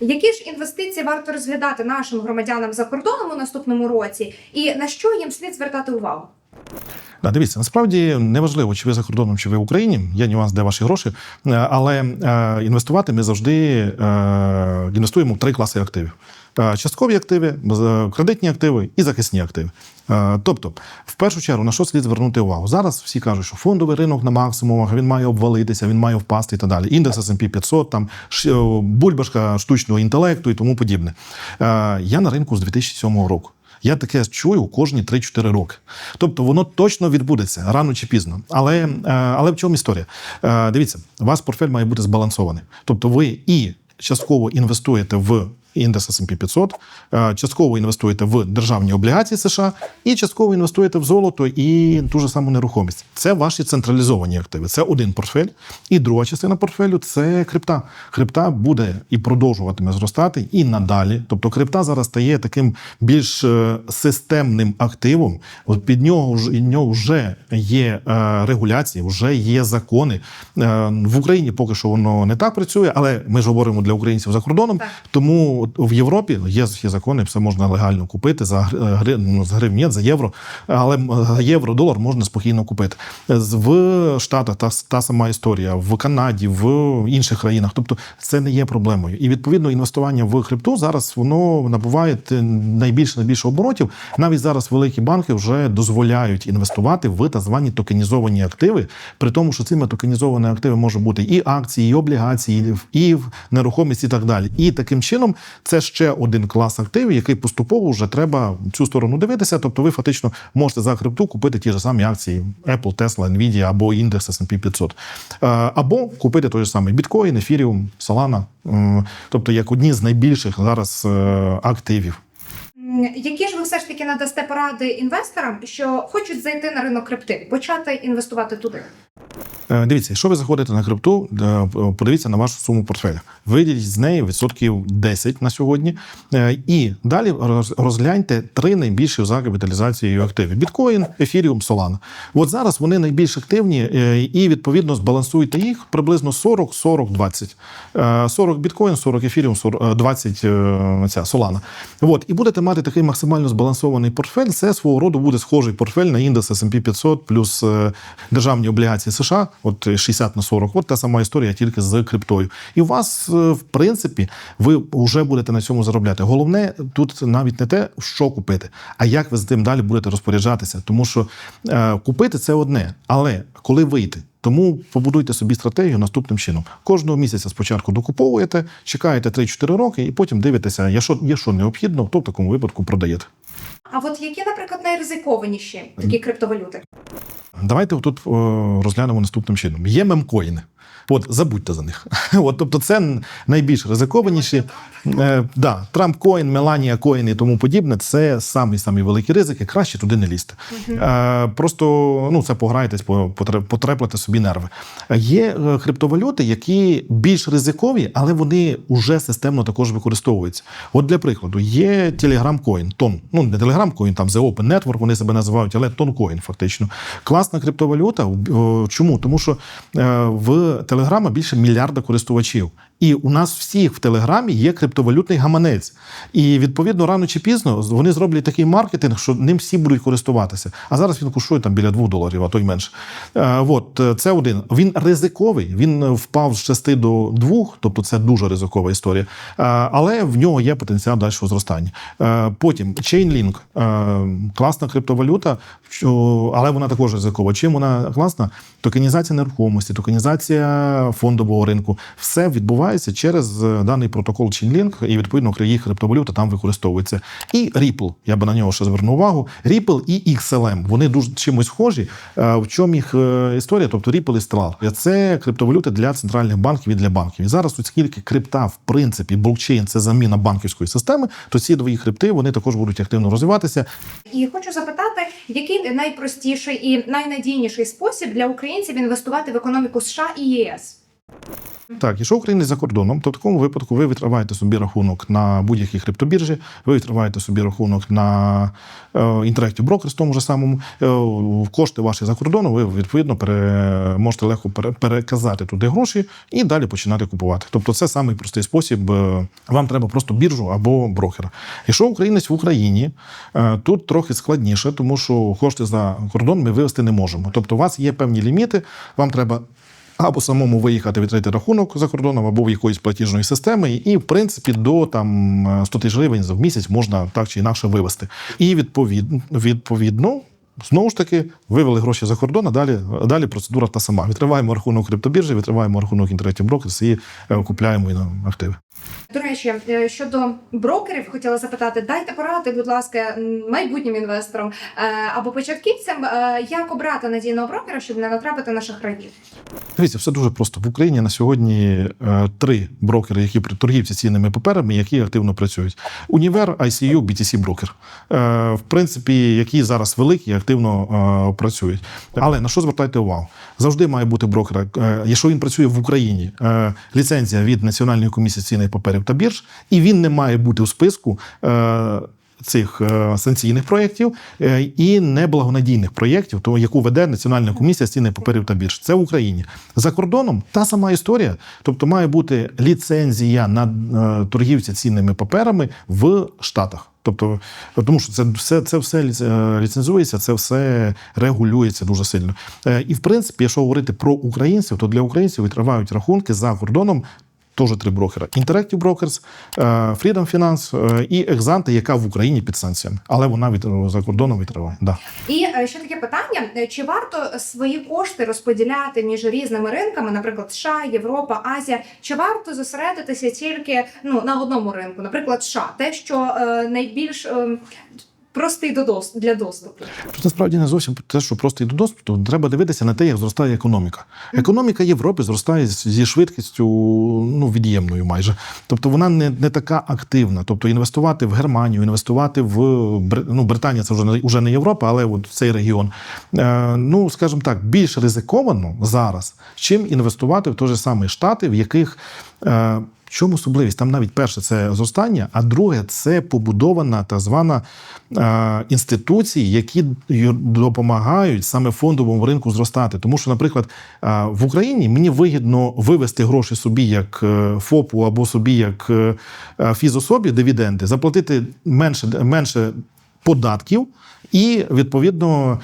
Які ж інвестиції варто розглядати нашим громадянам за кордоном у наступному році, і на що їм слід звертати увагу? Да, дивіться, насправді неважливо, чи ви за кордоном, чи ви в Україні. Є нюанс, де ваші гроші. Е, Але е, інвестувати ми завжди е, інвестуємо в три класи активів: часткові активи, кредитні активи і захисні активи. Тобто, в першу чергу, на що слід звернути увагу? Зараз всі кажуть, що фондовий ринок на максимумах, він має обвалитися, він має впасти і так далі. Індекс S&P 500, там бульбашка штучного інтелекту і тому подібне. Я на ринку з 2007 року. Я таке чую кожні 3-4 роки. Тобто воно точно відбудеться рано чи пізно. Але, е, але в чому історія? Е, Дивіться, у вас портфель має бути збалансований. Тобто ви і частково інвестуєте в індекс S&P 500, е, частково інвестуєте в державні облігації США і частково інвестуєте в золото і ту ж саму нерухомість. Це ваші централізовані активи. Це один портфель. І друга частина портфелю це крипта. Крипта буде і продовжуватиме зростати і надалі. Тобто крипта зараз стає таким більш е, системним активом. От під нього нього вже є е, регуляції, вже є закони. В Україні поки що воно не так працює, але ми ж говоримо для українців за кордоном. Тому в Європі є, закони, все можна легально купити за гри- гри, ну, за гривні, за євро, але м, євро, долар можна спокійно купити. В Штатах та, та сама історія, в Канаді, в інших країнах. Тобто це не є проблемою. І відповідно інвестування в крипту зараз воно набуває е, найбільше найбільше оборотів. Навіть зараз великі банки вже дозволяють інвестувати в так звані токенізовані активи, при тому, що цими токенізованими активи може бути і акції, і облігації, і в нерухомість, і так далі. І таким чином це ще один клас активів, який поступово вже треба цю сторону дивитися. Тобто, ви фактично можете за крипту купити ті ж самі акції Apple, Tesla, Nvidia або індекс S&P 500. Е, або купити той же самий біткоін, ефіріум, Solana. Тобто, як одні з найбільших зараз е, активів. Які ж ви все ж таки надасте поради інвесторам, що хочуть зайти на ринок крипти, почати інвестувати туди? Е, Дивіться, якщо ви заходите на крипту, е, подивіться на вашу суму портфеля. Виділіть з неї відсотків 10 на сьогодні. Е, І далі розгляньте три найбільші за капіталізацією активи: біткоін, ефіріум, Solana. От зараз вони найбільш активні, і відповідно збалансуйте їх приблизно 40, 40, 20. Е, 40 біткоін, 40 ефіріум, 40, е, 20 е, ця Solana. От, і будете мати такий максимально збалансований портфель. Це свого роду буде схожий портфель на індекс S&P 500 плюс державні облігації США, от 60 на 40. От та сама історія, тільки з криптою. І у вас, е, в принципі, ви вже будете на цьому заробляти. Головне тут навіть не те, що купити, а як ви з тим далі будете розпоряджатися. Тому що е, купити це одне, але коли вийти. Тому побудуйте собі стратегію наступним чином. Кожного місяця спочатку докуповуєте, чекаєте 3-4 роки, і потім дивитеся, якщо є що необхідно, то в такому випадку продаєте. А от які, наприклад, найризикованіші такі криптовалюти? Давайте тут розглянемо наступним чином. Є мемкоїни. От забудьте за них. От, тобто, це найбільш ризикованіші. Е, да, Трамп коін, Меланія коін і тому подібне. Це самі самі великі ризики. Краще туди не лізти. Е, просто ну це пограєтесь, по- потре- потреплете собі нерви. Є е, криптовалюти, які більш ризикові, але вони вже системно також використовуються. От для прикладу, є Telegram Coin, тон. Ну не Telegram Coin, там The Open Network, вони себе називають, але тонкоін, фактично. Класна криптовалюта. Чому? Тому що е, в Телеграма більше мільярда користувачів. І у нас всіх в Телеграмі є криптовалютний гаманець. І відповідно рано чи пізно вони зроблять такий маркетинг, що ним всі будуть користуватися. А зараз він коштує там біля 2 доларів, а то й менше. Е, от е, це один. Він ризиковий. Він е, впав з 6 до 2, тобто це дуже ризикова історія. Е, але в нього є потенціал дальшого зростання. Е, потім Chainlink е, класна криптовалюта, але вона також ризикова. Чим вона класна? Токенізація нерухомості, токенізація фондового ринку. Все відбувається через е, даний протокол Chainlink, і відповідно їх криптовалюта там використовується. І Ripple, я би на нього ще звернув увагу. Ripple і XLM, вони дуже чимось схожі. Е, В чому їх е, історія? Тобто Ripple і Stellar. Це криптовалюти для центральних банків і для банків. І зараз, оскільки крипта, в принципі, блокчейн це заміна банківської системи, то ці дві крипти вони також будуть активно розвиватися. І хочу запитати, який найпростіший і найнадійніший спосіб для українців інвестувати в економіку США і ЄС? Так, якщо українець за кордоном, то в такому випадку ви відкриваєте собі рахунок на будь-якій криптобіржі, ви відкриваєте собі рахунок на е, Interactive Brokers, тому ж самому. Е, кошти ваші за кордоном, ви відповідно пере, можете легко пере, переказати туди гроші і далі починати купувати. Тобто, це самий простий спосіб. Е, Вам треба просто біржу або брокера. Якщо українець в Україні, тут трохи складніше, тому що кошти за кордон ми вивести не можемо. Тобто, у вас є певні ліміти, вам треба або самому виїхати відкрити рахунок за кордоном, або в якоїсь платіжної системи, і в принципі до там 100 тисяч гривень в місяць можна так чи інакше вивести. І відповідно, відповідно. Знову ж таки, вивели гроші за кордон, а далі, далі процедура та сама. Відкриваємо рахунок криптобіржі, відкриваємо рахунок Interactive брокерс і е, купляємо і активи. До речі, е, щодо брокерів, хотіла запитати, дайте поради, будь ласка, майбутнім інвесторам е, або початківцям, е, як обрати надійного брокера, щоб не натрапити на шахраїв. Дивіться, все дуже просто. В Україні на сьогодні три брокери, які торгівці цінними паперами, які активно працюють. Універ, ICU, BTC брокер. В принципі, які зараз великі активно працюють. Але на що звертайте увагу? Завжди має бути брокер, якщо він працює в Україні, ліцензія від Національної комісії цінних паперів та бірж, і він не має бути у списку. Е, Цих е, санкційних проєктів е, і неблагонадійних проєктів, то яку веде Національна комісія з цінних паперів та бірж. Це в Україні. За кордоном та сама історія. Тобто має бути ліцензія на торгівця цінними паперами в Штатах. Тобто, тому що це все, це все ліцензується, це все регулюється дуже сильно. І в принципі, якщо говорити про українців, то для українців відкривають рахунки за кордоном. Теж три брокера: Interactive Brokers, е, Freedom Finance е, і Exante, яка в Україні під санкціями, але вона від за кордоном відкриває. Да. І е, ще таке питання: чи варто свої кошти розподіляти між різними ринками, наприклад, США, Європа, Азія? Чи варто зосередитися тільки ну на одному ринку, наприклад, США, те, що найбільш е, простий для доступу? Тут насправді не зовсім те, що просто йде до доступу. Треба дивитися на те, як зростає економіка. Економіка Європи зростає зі швидкістю ну, від'ємною майже. Тобто вона не, не така активна. Тобто інвестувати в Германію, інвестувати в ну, Британія це вже не, вже не Європа, але от в цей регіон. Е, ну, скажімо так, більш ризиковано зараз, чим інвестувати в той же самий Штати, в яких. Е, чому особливість? Там навіть перше це зростання, а друге це побудована так звана е, інституції, які допомагають саме фондовому ринку зростати. Тому що, наприклад, е, в Україні мені вигідно вивести гроші собі як е, ФОПу або собі як е, е, фізособі дивіденди, заплатити менше, менше податків і відповідно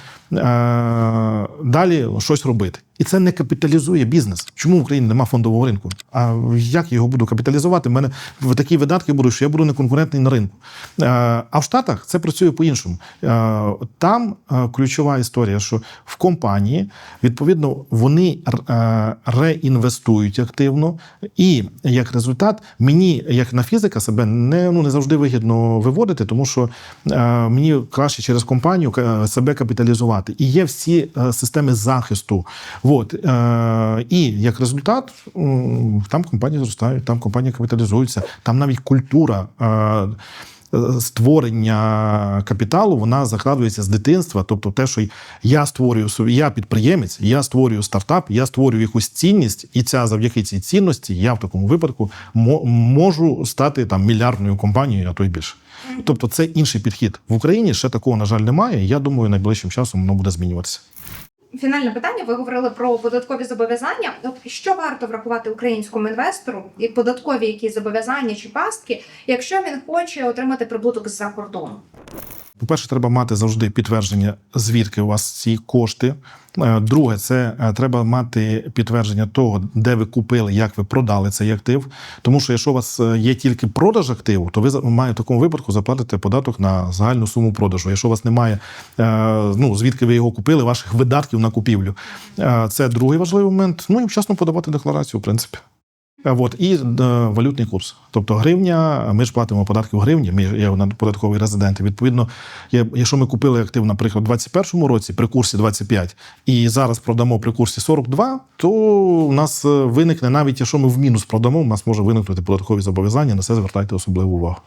далі щось робити. І це не капіталізує бізнес. Чому в Україні немає фондового ринку? А як його буду капіталізувати? У мене такі видатки будуть, що я буду неконкурентний на ринку. Е, А в Штатах це працює по-іншому. Е, Там е, ключова історія, що в компанії відповідно вони е, реінвестують активно, і як результат, мені, як на фізика, себе не, ну, не завжди вигідно виводити, тому що е, мені краще через компанію е, себе капіталізувати. І є всі е, системи захисту. От, е, і як результат, там компанії зростають, там компанії капіталізуються, там навіть культура. е, Створення капіталу вона закладується з дитинства. Тобто, те, що я створюю я підприємець, я створюю стартап, я створюю якусь цінність, і ця завдяки цій цінності я в такому випадку можу стати там мільярдною компанією, а то й більше. Тобто, це інший підхід в Україні. Ще такого на жаль немає. Я думаю, найближчим часом воно буде змінюватися. Фінальне питання. Ви говорили про податкові зобов'язання. Що варто врахувати українському інвестору, і податкові якісь зобов'язання чи пастки, якщо він хоче отримати прибуток з-за кордону? По-перше, треба мати завжди підтвердження, звідки у вас ці кошти. Е, Друге, це е, треба мати підтвердження того, де ви купили, як ви продали цей актив. Тому що якщо у вас е, є тільки продаж активу, то ви маєте в такому випадку заплатити податок на загальну суму продажу. Якщо у вас немає, ну звідки ви його купили, ваших видатків на купівлю. Це другий важливий момент. Ну і вчасно подавати декларацію, в принципі. От і е, валютний курс. Тобто гривня, ми ж платимо податки в гривні, ми є на податковий резидент. Відповідно, якщо ми купили актив, наприклад, у 2021 році при курсі 25 і зараз продамо при курсі 42, то у нас е, виникне навіть якщо ми в мінус продамо, у нас може виникнути податкові зобов'язання. На це звертайте особливу увагу.